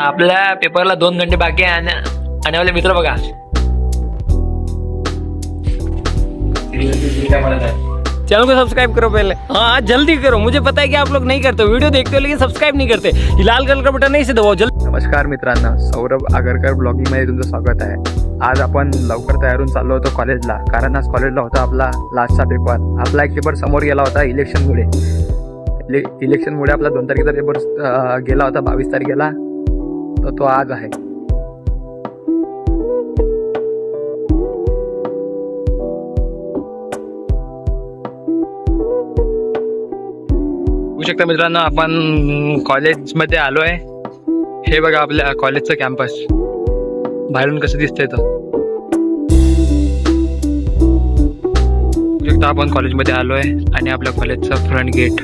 आपल्या पेपरला दोन घंटे बाकी आहे आणि आपले मित्र बघा. चैनल को सब्सक्राइब करो पहले. हाँ जल्दी करो. मुझे पता है कि आप लोग नहीं करते हो. वीडियो देखते हो लेकिन सब्सक्राइब नहीं करते. लाल कलर का बटन नहीं से दबाओ जल्दी नमस्कार मित्रांनो सौरभ आगरकर ब्लॉगिंगमध्ये तुमचं स्वागत आहे. आज आपण लवकर तयार होऊन चाललो होतो कॉलेजला कारण आज कॉलेजला होता आपला लास्टचा पेपर आपला एक पेपर समोर गेला होता इलेक्शनमुळे इले इलेक्शनमुळे आपला दोन तारखेचा पेपर गेला होता बावीस तारखेला. तर तो आज आहे बघू शकता मित्रांनो आपण कॉलेजमध्ये आलो आहे हे बघा आपल्या कॉलेजचं कॅम्पस. बाहेरून कसं दिसतंय तर शकता आपण कॉलेजमध्ये आलो आहे आणि आपल्या कॉलेजचं फ्रंट गेट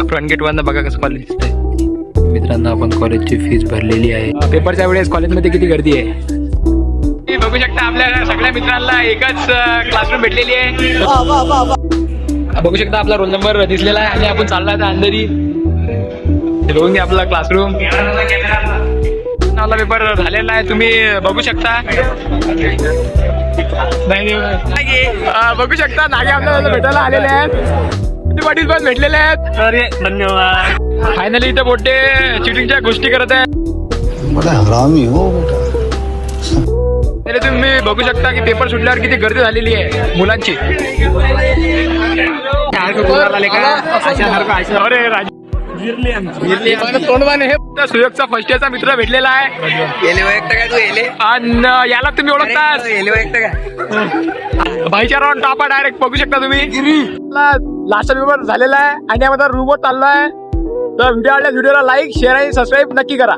फ्रंट गेट वरनं बघा कसं कॉलेज दिसतंय. मित्रांनो आपण कॉलेजची फीस भरलेली आहे. पेपरच्या वेळेस कॉलेजमध्ये किती गर्दी आहे? बघू शकता आपल्या सगळ्या मित्रांना एकच क्लासरूम भेटलेली आहे. बघू शकता आपला रोल नंबर दिसलेला आहे आणि आपण चालला आहे अंधेरी. हे बघून घ्या आपला क्लासरूम आपला पेपर झालेला आहे तुम्ही बघू शकता. नाही बघू शकता नागे आपल्याला भेटायला आलेले आहेत. किती पाटील पण भेटलेले आहेत. अरे धन्यवाद. फायनली इथं मोठे चिटिंगच्या गोष्टी करत बड़ा हरामी हो बेटा. तरी तुम्ही बघू शकता की पेपर सुटल्यावर किती गर्दी झालेली आहे मुलांची. अरे राज तोंडवाने हे सुयोगचा फर्स्ट इयरचा मित्र भेटलेला आहे. आणि याला? तुम्ही ओळखतात भाईचारा टापा डायरेक्ट बघू शकता तुम्ही. लास्ट पेपर झालेला आहे. आणि यामध्ये रुबो चाललो आहे तर व्हिडिओ आवडल्यास व्हिडिओला लाईक शेअर आणि सबस्क्राईब नक्की करा.